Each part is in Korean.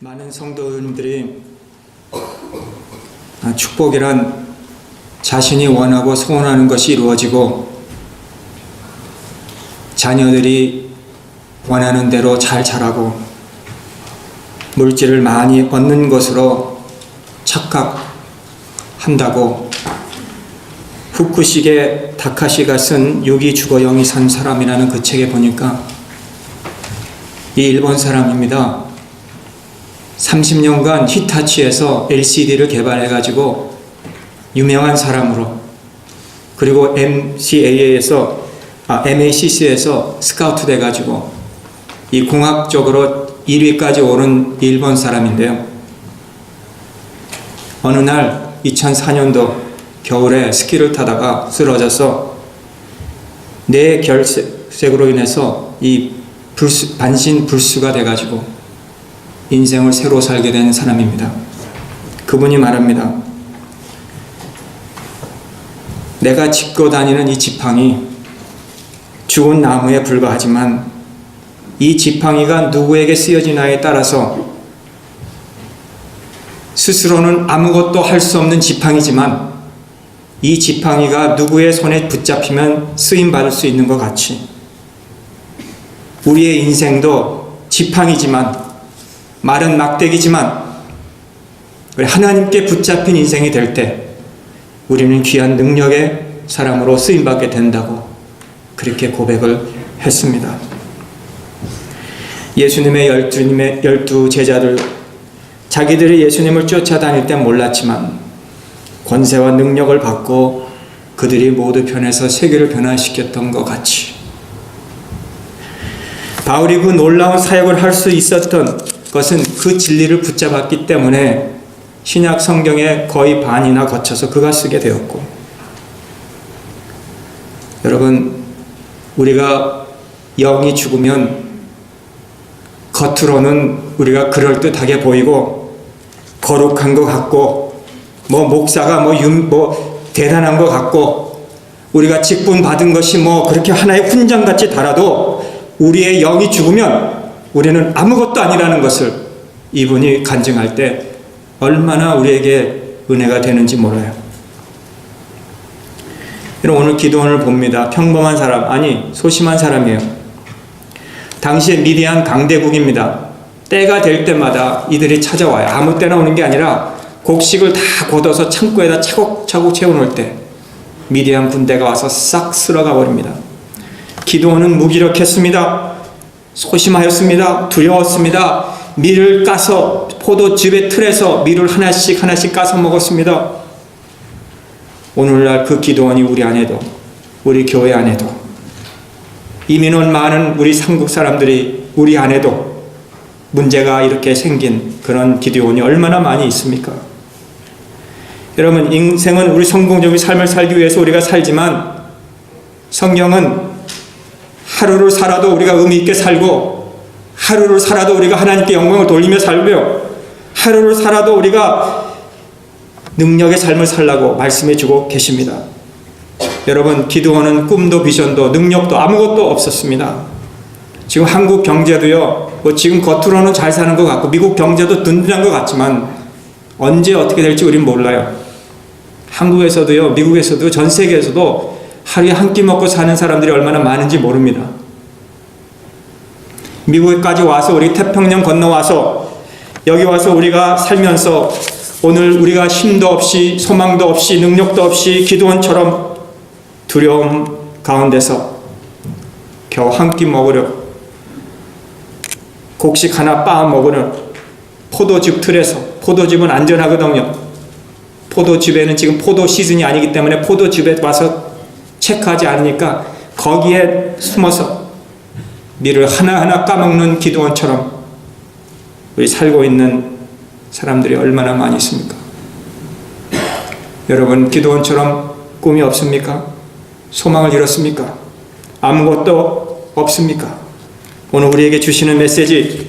많은 성도님들이 아, 축복이란 자신이 원하고 소원하는 것이 이루어지고 자녀들이 원하는 대로 잘 자라고 물질을 많이 얻는 것으로 착각한다고 후쿠시게 다카시가 쓴 유기 주거 영이 산 사람이라는 그 책에 보니까 이 일본 사람입니다. 30년간 히타치에서 LCD를 개발해가지고 유명한 사람으로 그리고 MCA에서 아, MACC에서 스카우트 돼가지고 이 공학적으로 1위까지 오른 일본 사람인데요. 어느 날 2004년도 겨울에 스키를 타다가 쓰러져서 뇌 결색으로 인해서 이 불수, 반신 불수가 돼가지고 인생을 새로 살게 된 사람입니다. 그분이 말합니다. 내가 짚고 다니는 이 지팡이 죽은 나무에 불과하지만 이 지팡이가 누구에게 쓰여지나에 따라서 스스로는 아무것도 할 수 없는 지팡이지만 이 지팡이가 누구의 손에 붙잡히면 쓰임 받을 수 있는 것 같이 우리의 인생도 지팡이지만 마른 막대기지만 하나님께 붙잡힌 인생이 될 때 우리는 귀한 능력의 사람으로 쓰임 받게 된다고 그렇게 고백을 했습니다. 예수님의 열두님의 열두 제자들 자기들이 예수님을 쫓아다닐 때 몰랐지만 권세와 능력을 받고 그들이 모두 변해서 세계를 변화시켰던 것 같이 바울이 그 놀라운 사역을 할 수 있었던 것은 그 진리를 붙잡았기 때문에 신약 성경의 거의 반이나 거쳐서 그가 쓰게 되었고 여러분 우리가 영이 죽으면 겉으로는 우리가 그럴듯하게 보이고 거룩한 것 같고 뭐 목사가 뭐, 윤, 뭐 대단한 것 같고 우리가 직분 받은 것이 뭐 그렇게 하나의 훈장같이 달아도 우리의 영이 죽으면 우리는 아무것도 아니라는 것을 이분이 간증할 때 얼마나 우리에게 은혜가 되는지 몰라요. 여러분 오늘 기도원을 봅니다. 평범한 사람 아니 소심한 사람이에요. 당시에 미디안 강대국입니다. 때가 될 때마다 이들이 찾아와요. 아무 때나 오는 게 아니라 곡식을 다 걷어서 창고에다 차곡차곡 채워놓을 때 미디안 군대가 와서 싹 쓸어가 버립니다. 기도원은 무기력했습니다. 소심하였습니다. 두려웠습니다. 밀을 까서 포도즙의 틀에서 밀을 하나씩 하나씩 까서 먹었습니다. 오늘날 그 기도원이 우리 안에도 우리 교회 안에도 이민원 많은 우리 한국 사람들이 우리 안에도 문제가 이렇게 생긴 그런 기도원이 얼마나 많이 있습니까? 여러분 인생은 우리 성공적인 삶을 살기 위해서 우리가 살지만 성경은 하루를 살아도 우리가 의미 있게 살고 하루를 살아도 우리가 하나님께 영광을 돌리며 살고요. 하루를 살아도 우리가 능력의 삶을 살라고 말씀해 주고 계십니다. 여러분 기도원은 꿈도 비전도 능력도 아무것도 없었습니다. 지금 한국 경제도요. 뭐 지금 겉으로는 잘 사는 것 같고 미국 경제도 든든한 것 같지만 언제 어떻게 될지 우린 몰라요. 한국에서도요. 미국에서도 전 세계에서도 하루에 한 끼 먹고 사는 사람들이 얼마나 많은지 모릅니다. 미국에까지 와서 우리 태평양 건너와서 여기 와서 우리가 살면서 오늘 우리가 힘도 없이 소망도 없이 능력도 없이 기도원처럼 두려움 가운데서 겨우 한 끼 먹으려 곡식 하나 빻아 먹으려 포도즙 틀에서 포도즙은 안전하거든요. 포도즙에는 지금 포도 시즌이 아니기 때문에 포도즙에 와서 체크하지 않으니까 거기에 숨어서 밀을 하나하나 까먹는 기도원처럼 우리 살고 있는 사람들이 얼마나 많이 있습니까? 여러분 기도원처럼 꿈이 없습니까? 소망을 잃었습니까? 아무것도 없습니까? 오늘 우리에게 주시는 메시지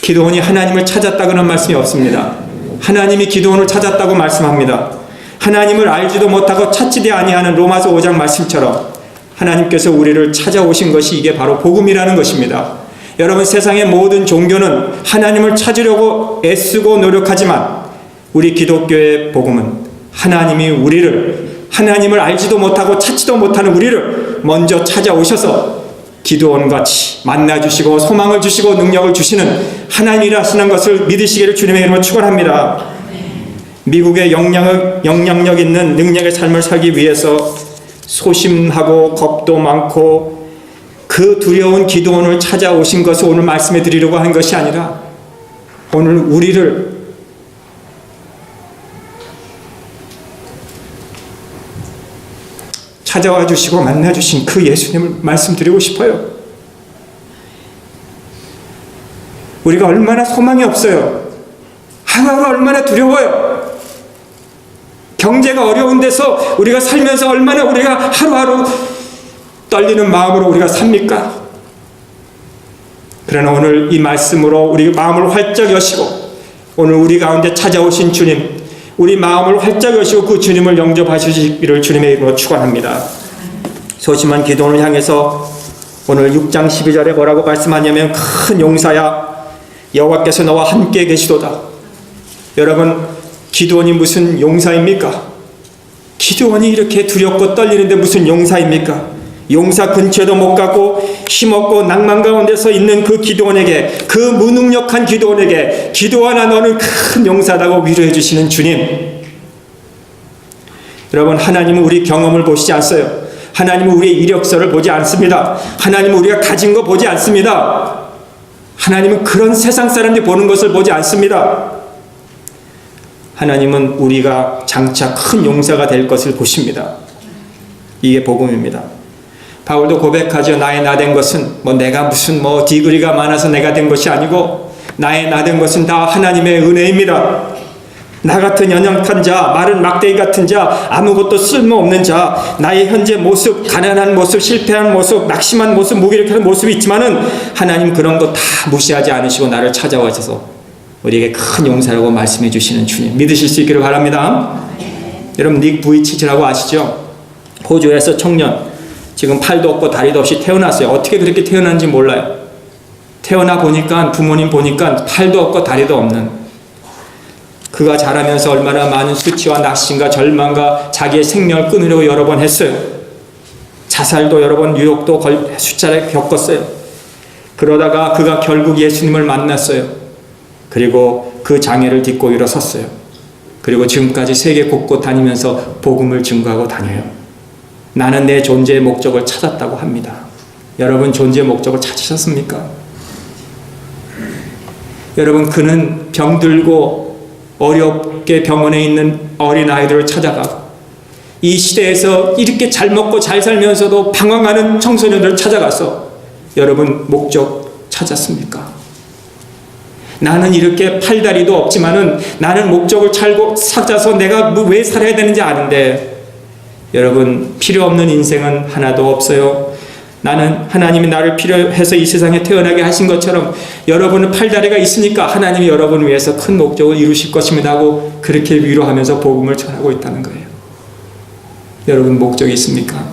기도원이 하나님을 찾았다고는 말씀이 없습니다. 하나님이 기도원을 찾았다고 말씀합니다. 하나님을 알지도 못하고 찾지도 아니하는 로마서 5장 말씀처럼 하나님께서 우리를 찾아오신 것이 이게 바로 복음이라는 것입니다. 여러분 세상의 모든 종교는 하나님을 찾으려고 애쓰고 노력하지만 우리 기독교의 복음은 하나님이 우리를 하나님을 알지도 못하고 찾지도 못하는 우리를 먼저 찾아오셔서 기도원 같이 만나 주시고 소망을 주시고 능력을 주시는 하나님이라시는 것을 믿으시기를 주님의 이름으로 축원합니다. 미국의 영향력, 영향력 있는 능력의 삶을 살기 위해서 소심하고 겁도 많고 그 두려운 기도원을 찾아오신 것을 오늘 말씀해 드리려고 하는 것이 아니라 오늘 우리를 찾아와 주시고 만나 주신 그 예수님을 말씀드리고 싶어요. 우리가 얼마나 소망이 없어요. 하루하루 얼마나 두려워요. 경제가 어려운 데서 우리가 살면서 얼마나 우리가 하루하루 떨리는 마음으로 우리가 삽니까? 그러나 오늘 이 말씀으로 우리 마음을 활짝 여시고 오늘 우리 가운데 찾아오신 주님, 우리 마음을 활짝 여시고 그 주님을 영접하시기를 주님의 이름으로 축원합니다. 소심한 기도를 향해서 오늘 6장 12절에 뭐라고 말씀하냐면 큰 용사야 여호와께서 너와 함께 계시도다. 여러분 기도원이 무슨 용사입니까? 기도원이 이렇게 두렵고 떨리는데 무슨 용사입니까? 용사 근처에도 못 가고 힘없고 낭만 가운데서 있는 그 기도원에게 그 무능력한 기도원에게 기도하나 너는 큰 용사라고 위로해 주시는 주님. 여러분 하나님은 우리 경험을 보시지 않어요. 하나님은 우리의 이력서를 보지 않습니다. 하나님은 우리가 가진 거 보지 않습니다. 하나님은 그런 세상 사람들이 보는 것을 보지 않습니다 하나님은 우리가 장차 큰 용사가 될 것을 보십니다 이게 복음입니다 바울도 고백하죠. 나의 나 된 것은 뭐 내가 무슨 뭐 디그리가 많아서 내가 된 것이 아니고 나의 나 된 것은 다 하나님의 은혜입니다. 나 같은 연약한 자, 마른 막대기 같은 자, 아무것도 쓸모없는 자, 나의 현재 모습, 가난한 모습, 실패한 모습, 낙심한 모습, 무기력한 모습이 있지만은 하나님 그런 거 다 무시하지 않으시고 나를 찾아와셔서 우리에게 큰 용사라고 말씀해 주시는 주님 믿으실 수 있기를 바랍니다. 여러분 닉 부이치치라고 아시죠? 호주에서 청년 지금 팔도 없고 다리도 없이 태어났어요. 어떻게 그렇게 태어난지 몰라요. 태어나 보니까 부모님 보니까 팔도 없고 다리도 없는 그가 자라면서 얼마나 많은 수치와 낙심과 절망과 자기의 생명을 끊으려고 여러 번 했어요. 자살도 여러 번 유혹도 숫자를 겪었어요. 그러다가 그가 결국 예수님을 만났어요. 그리고 그 장애를 딛고 일어섰어요. 그리고 지금까지 세계 곳곳 다니면서 복음을 증거하고 다녀요. 나는 내 존재의 목적을 찾았다고 합니다. 여러분 존재의 목적을 찾으셨습니까? 여러분 그는 병들고 어렵게 병원에 있는 어린 아이들을 찾아가고 이 시대에서 이렇게 잘 먹고 잘 살면서도 방황하는 청소년들을 찾아가서 여러분 목적 찾았습니까? 나는 이렇게 팔다리도 없지만은 나는 목적을 찾고 찾아서 내가 왜 살아야 되는지 아는데 여러분 필요 없는 인생은 하나도 없어요. 나는 하나님이 나를 필요해서 이 세상에 태어나게 하신 것처럼 여러분은 팔다리가 있으니까 하나님이 여러분을 위해서 큰 목적을 이루실 것입니다 하고 그렇게 위로하면서 복음을 전하고 있다는 거예요. 여러분 목적이 있습니까?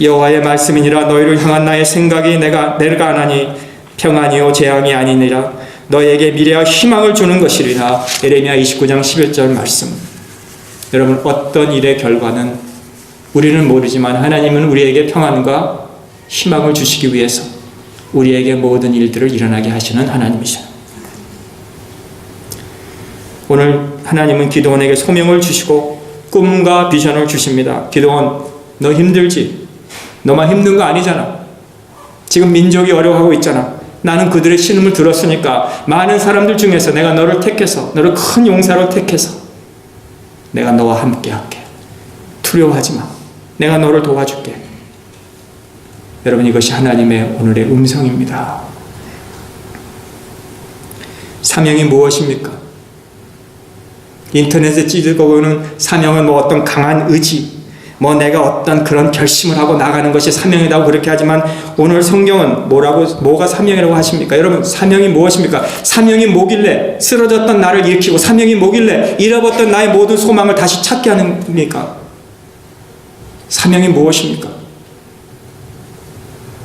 여호와의 말씀이니라 너희를 향한 나의 생각이 내가 내가 하나니 평안이요 재앙이 아니니라 너에게 미래와 희망을 주는 것이리라. 에레미야 29장 11절 말씀. 여러분 어떤 일의 결과는 우리는 모르지만 하나님은 우리에게 평안과 희망을 주시기 위해서 우리에게 모든 일들을 일어나게 하시는 하나님이셔. 오늘 하나님은 기도원에게 소명을 주시고 꿈과 비전을 주십니다. 기도원, 너 힘들지? 너만 힘든 거 아니잖아. 지금 민족이 어려워하고 있잖아. 나는 그들의 신음을 들었으니까 많은 사람들 중에서 내가 너를 택해서 너를 큰 용사로 택해서 내가 너와 함께 할게. 두려워하지 마. 내가 너를 도와줄게. 여러분 이것이 하나님의 오늘의 음성입니다. 사명이 무엇입니까? 인터넷에 찌들고 보는 사명은 뭐 어떤 강한 의지, 뭐 내가 어떤 그런 결심을 하고 나가는 것이 사명이라고 그렇게 하지만 오늘 성경은 뭐라고 뭐가 사명이라고 하십니까? 여러분 사명이 무엇입니까? 사명이 뭐길래 쓰러졌던 나를 일으키고 사명이 뭐길래 잃어버렸던 나의 모든 소망을 다시 찾게 하는니까 사명이 무엇입니까?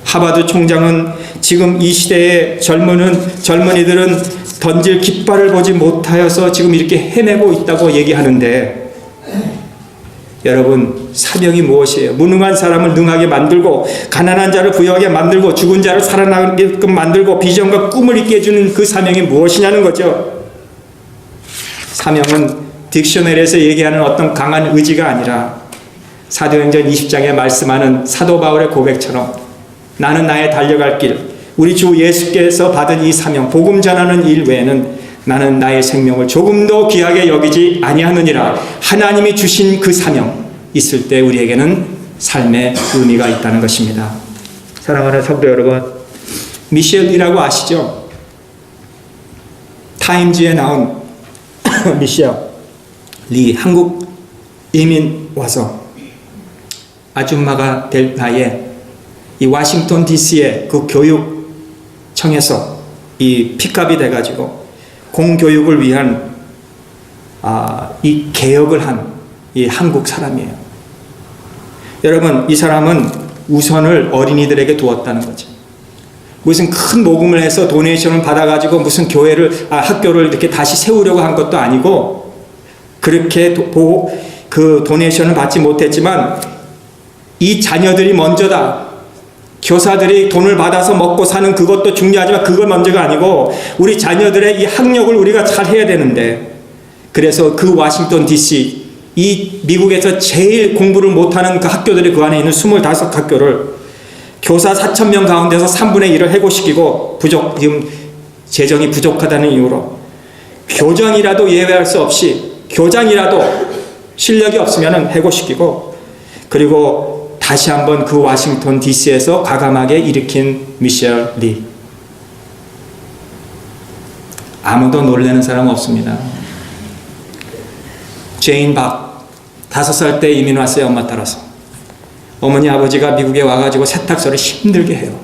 하바드 총장은 지금 이 시대의 젊은 젊은이들은 던질 깃발을 보지 못하여서 지금 이렇게 헤매고 있다고 얘기하는데 여러분 사명이 무엇이에요? 무능한 사람을 능하게 만들고 가난한 자를 부유하게 만들고 죽은 자를 살아나게끔 만들고 비전과 꿈을 있게 해주는 그 사명이 무엇이냐는 거죠. 사명은 딕셔너리에서 얘기하는 어떤 강한 의지가 아니라 사도행전 20장에 말씀하는 사도 바울의 고백처럼 나는 나의 달려갈 길 우리 주 예수께서 받은 이 사명 복음 전하는 일 외에는 나는 나의 생명을 조금 더 귀하게 여기지 아니하느니라 하나님이 주신 그 사명 있을 때 우리에게는 삶의 의미가 있다는 것입니다. 사랑하는 성도 여러분 미셸이라고 아시죠? 타임즈에 나온 미셸 리 한국 이민 와서 아줌마가 될 나이에 이 워싱턴 DC의 그 교육청에서 이 픽업이 돼가지고 공교육을 위한 아, 이 개혁을 한 이 한국 사람이에요. 여러분 이 사람은 우선을 어린이들에게 두었다는 거죠. 무슨 큰 모금을 해서 도네이션을 받아가지고 무슨 교회를 아, 학교를 이렇게 다시 세우려고 한 것도 아니고 그렇게 도, 보, 그 도네이션을 받지 못했지만 이 자녀들이 먼저다. 교사들이 돈을 받아서 먹고 사는 그것도 중요하지만 그걸 먼저가 아니고 우리 자녀들의 이 학력을 우리가 잘 해야 되는데 그래서 그 워싱턴 DC 이 미국에서 제일 공부를 못하는 그 학교들이 그 안에 있는 25학교를 교사 4천 명 가운데서 3분의 1을 해고시키고 부족 지금 재정이 부족하다는 이유로 교장이라도 예외할 수 없이 교장이라도 실력이 없으면 해고시키고 그리고 다시 한번 그 워싱턴 DC에서 과감하게 일으킨 미셸 리. 아무도 놀라는 사람 없습니다. 제인 박, 다섯 살 때 이민 왔어요, 엄마 따라서. 어머니 아버지가 미국에 와가지고 세탁소를 힘들게 해요.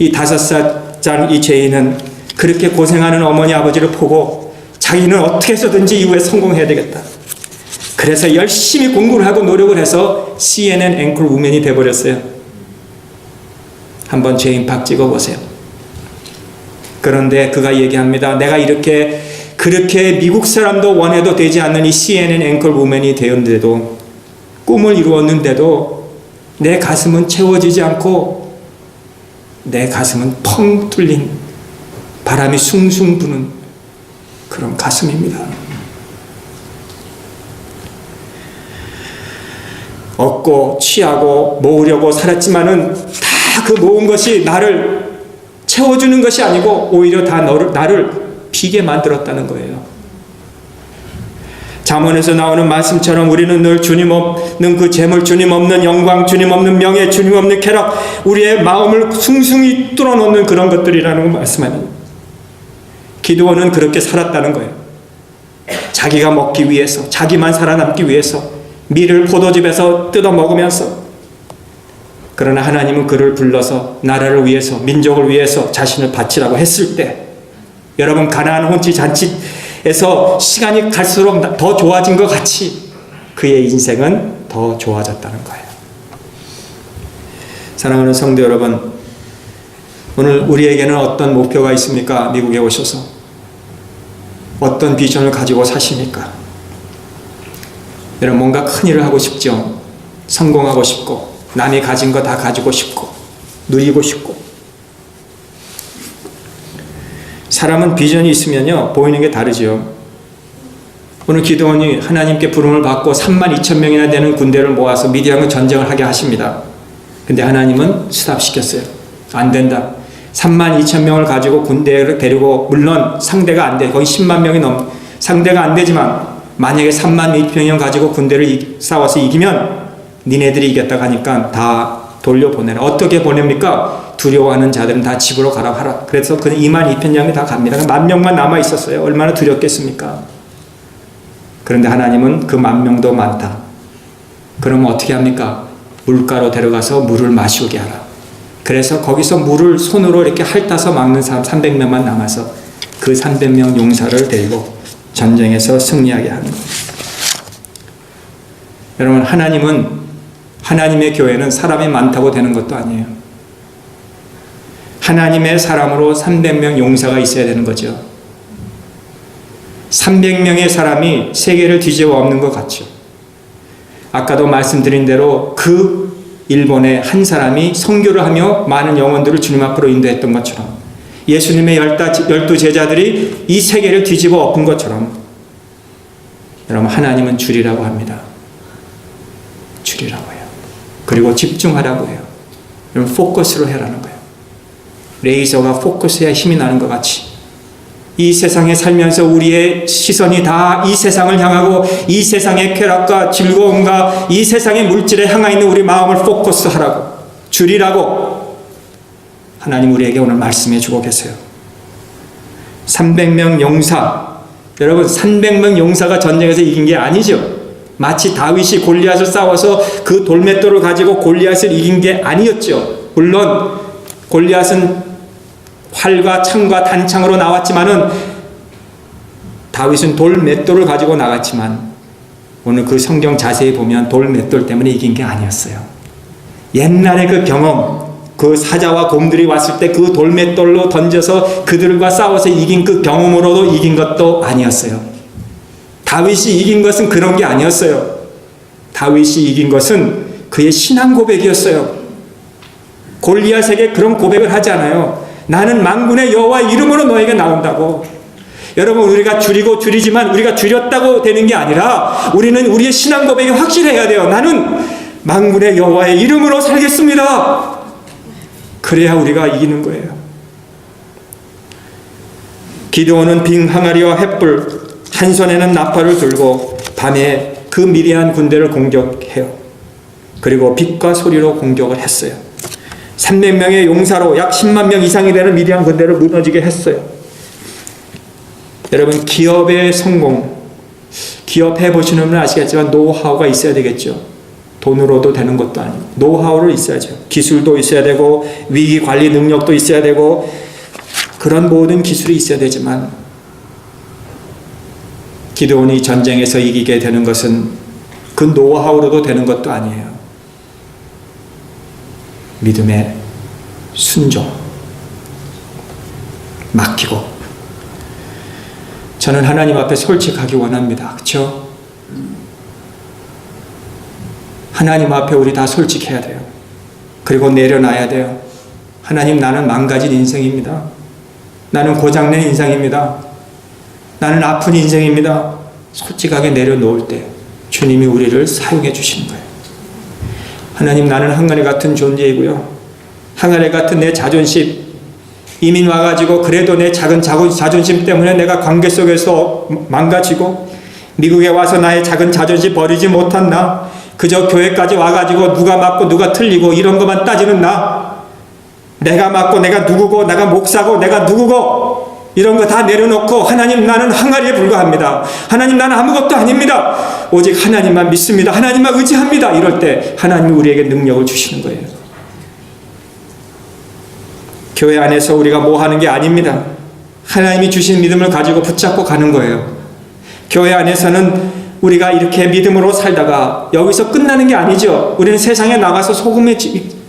이 다섯 살짜리 이 제인은 그렇게 고생하는 어머니 아버지를 보고 자기는 어떻게 해서든지 이후에 성공해야 되겠다. 그래서 열심히 공부를 하고 노력을 해서 CNN 앵콜 우맨이 돼버렸어요. 한번 제인 박 찍어보세요. 그런데 그가 얘기합니다. 내가 이렇게 그렇게 미국 사람도 원해도 되지 않는 이 CNN 앵콜 우맨이 되었는데도 꿈을 이루었는데도 내 가슴은 채워지지 않고 내 가슴은 펑 뚫린 바람이 숭숭 부는 그런 가슴입니다. 얻고 취하고 모으려고 살았지만은 다 그 모은 것이 나를 채워주는 것이 아니고 오히려 다 너를, 나를 비게 만들었다는 거예요. 잠언에서 나오는 말씀처럼 우리는 늘 주님 없는 그 재물, 주님 없는 영광, 주님 없는 명예, 주님 없는 쾌락, 우리의 마음을 숭숭이 뚫어놓는 그런 것들이라는 걸 말씀하는 기도원은 그렇게 살았다는 거예요. 자기가 먹기 위해서, 자기만 살아남기 위해서, 밀을 포도즙에서 뜯어 먹으면서 그러나 하나님은 그를 불러서 나라를 위해서 민족을 위해서 자신을 바치라고 했을 때 여러분 가나안 혼치 잔치에서 시간이 갈수록 더 좋아진 것 같이 그의 인생은 더 좋아졌다는 거예요. 사랑하는 성도 여러분, 오늘 우리에게는 어떤 목표가 있습니까? 미국에 오셔서 어떤 비전을 가지고 사십니까? 여러분 뭔가 큰 일을 하고 싶죠. 성공하고 싶고 남이 가진 거 다 가지고 싶고 누리고 싶고 사람은 비전이 있으면요 보이는 게 다르죠. 오늘 기도원이 하나님께 부름을 받고 3만 2천 명이나 되는 군대를 모아서 미디안과 전쟁을 하게 하십니다. 근데 하나님은 스탑시켰어요. 안 된다. 3만 2천 명을 가지고 군대를 데리고 물론 상대가 안 돼. 거의 10만 명이 넘 상대가 안 되지만 만약에 3만 2천 명 가지고 군대를 싸워서 이기면 니네들이 이겼다 하니까 다 돌려보내라. 어떻게 보냅니까? 두려워하는 자들은 다 집으로 가라 하라. 그래서 그 2만 2천 명이 다 갑니다. 만 명만 남아 있었어요. 얼마나 두렵겠습니까? 그런데 하나님은 그 만 명도 많다. 그러면 어떻게 합니까? 물가로 데려가서 물을 마시게 하라. 그래서 거기서 물을 손으로 이렇게 핥아서 막는 사람 300명만 남아서 그 300명 용사를 데리고 전쟁에서 승리하게 하는 것. 여러분, 하나님은 하나님의 교회는 사람이 많다고 되는 것도 아니에요. 하나님의 사람으로 300명 용사가 있어야 되는 거죠. 300명의 사람이 세계를 뒤집어 엎는 것 같죠. 아까도 말씀드린 대로 그 일본의 한 사람이 선교를 하며 많은 영혼들을 주님 앞으로 인도했던 것처럼 예수님의 열두 제자들이 이 세계를 뒤집어 엎은 것처럼 여러분 하나님은 줄이라고 합니다. 줄이라고 해요. 그리고 집중하라고 해요. 여러분 포커스로 해라는 거예요. 레이저가 포커스해야 힘이 나는 것 같이 이 세상에 살면서 우리의 시선이 다 이 세상을 향하고 이 세상의 쾌락과 즐거움과 이 세상의 물질에 향하 있는 우리 마음을 포커스하라고 줄이라고 하나님 우리에게 오늘 말씀해 주고 계세요. 300명 용사 여러분 300명 용사가 전쟁에서 이긴 게 아니죠. 마치 다윗이 골리앗을 싸워서 그 돌맷돌을 가지고 골리앗을 이긴 게 아니었죠. 물론 골리앗은 활과 창과 단창으로 나왔지만은 다윗은 돌 맷돌을 가지고 나갔지만 오늘 그 성경 자세히 보면 돌 맷돌 때문에 이긴 게 아니었어요. 옛날의 그 경험, 그 사자와 곰들이 왔을 때 그 돌맷돌로 던져서 그들과 싸워서 이긴 그 경험으로도 이긴 것도 아니었어요. 다윗이 이긴 것은 그런 게 아니었어요. 다윗이 이긴 것은 그의 신앙 고백이었어요. 골리앗에게 그런 고백을 하지 않아요. 나는 만군의 여호와 이름으로 너에게 나온다고. 여러분 우리가 줄이고 줄이지만 우리가 줄였다고 되는 게 아니라 우리는 우리의 신앙 고백이 확실해야 돼요. 나는 만군의 여호와의 이름으로 살겠습니다. 그래야 우리가 이기는 거예요. 기도원은 빙 항아리와 횃불 한 손에는 나팔을 들고 밤에 그 미리한 군대를 공격해요. 그리고 빛과 소리로 공격을 했어요. 300명의 용사로 약 10만 명 이상이 되는 미디안 군대를 무너지게 했어요. 여러분 기업의 성공, 기업 해보시는 분은 아시겠지만 노하우가 있어야 되겠죠. 돈으로도 되는 것도 아니고 노하우를 있어야죠. 기술도 있어야 되고 위기 관리 능력도 있어야 되고 그런 모든 기술이 있어야 되지만 기도원이 전쟁에서 이기게 되는 것은 그 노하우로도 되는 것도 아니에요. 믿음의 순종, 맡기고. 저는 하나님 앞에 솔직하기 원합니다. 그렇죠? 하나님 앞에 우리 다 솔직해야 돼요. 그리고 내려놔야 돼요. 하나님 나는 망가진 인생입니다. 나는 고장낸 인생입니다. 나는 아픈 인생입니다. 솔직하게 내려놓을 때 주님이 우리를 사용해 주시는 거예요. 하나님 나는 항아리 같은 존재이고요. 항아리 같은 내 자존심 이민 와가지고 그래도 내 작은 자존심 때문에 내가 관계 속에서 망가지고 미국에 와서 나의 작은 자존심 버리지 못한 나 그저 교회까지 와가지고 누가 맞고 누가 틀리고 이런 것만 따지는 나 내가 맞고 내가 누구고 내가 목사고 내가 누구고 이런 거 다 내려놓고 하나님 나는 항아리에 불과합니다. 하나님 나는 아무것도 아닙니다. 오직 하나님만 믿습니다. 하나님만 의지합니다. 이럴 때 하나님이 우리에게 능력을 주시는 거예요. 교회 안에서 우리가 뭐 하는 게 아닙니다. 하나님이 주신 믿음을 가지고 붙잡고 가는 거예요. 교회 안에서는 우리가 이렇게 믿음으로 살다가 여기서 끝나는 게 아니죠. 우리는 세상에 나가서 소금의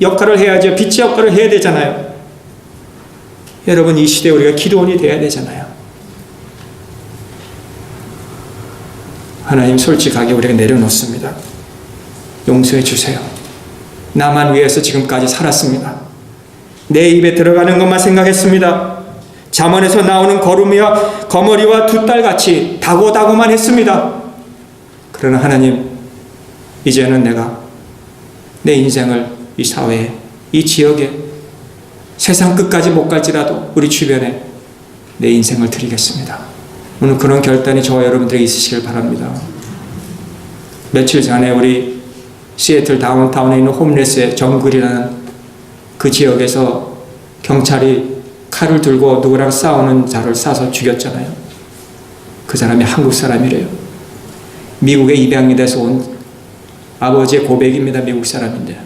역할을 해야죠. 빛의 역할을 해야 되잖아요. 여러분 이 시대에 우리가 기도원이 돼야 되잖아요. 하나님 솔직하게 우리가 내려놓습니다. 용서해 주세요. 나만 위해서 지금까지 살았습니다. 내 입에 들어가는 것만 생각했습니다. 잠언에서 나오는 거름이와 거머리와 두 딸같이 다고다고만 했습니다. 그러나 하나님, 이제는 내가 내 인생을 이 사회에, 이 지역에 세상 끝까지 못 갈지라도 우리 주변에 내 인생을 드리겠습니다. 오늘 그런 결단이 저와 여러분들에게 있으시길 바랍니다. 며칠 전에 우리 시애틀 다운타운에 있는 홈레스의 정글이라는 그 지역에서 경찰이 칼을 들고 누구랑 싸우는 자를 쏴서 죽였잖아요. 그 사람이 한국 사람이래요. 미국에 입양이 돼서 온 아버지의 고백입니다. 미국 사람인데.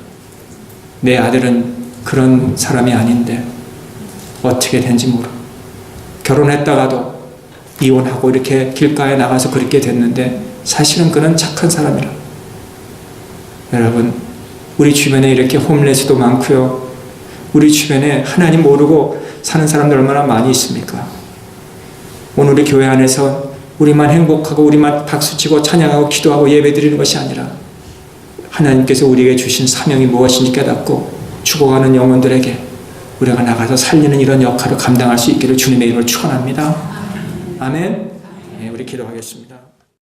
내 아들은 그런 사람이 아닌데 어떻게 된지 모르. 결혼했다가도 이혼하고 이렇게 길가에 나가서 그렇게 됐는데 사실은 그는 착한 사람이라. 여러분 우리 주변에 이렇게 홈레스도 많고요. 우리 주변에 하나님 모르고 사는 사람들 얼마나 많이 있습니까? 오늘 우리 교회 안에서 우리만 행복하고 우리만 박수치고 찬양하고 기도하고 예배드리는 것이 아니라 하나님께서 우리에게 주신 사명이 무엇인지 깨닫고 죽어가는 영혼들에게 우리가 나가서 살리는 이런 역할을 감당할 수 있기를 주님의 이름으로 축원합니다. 아멘. 네, 우리 기도하겠습니다.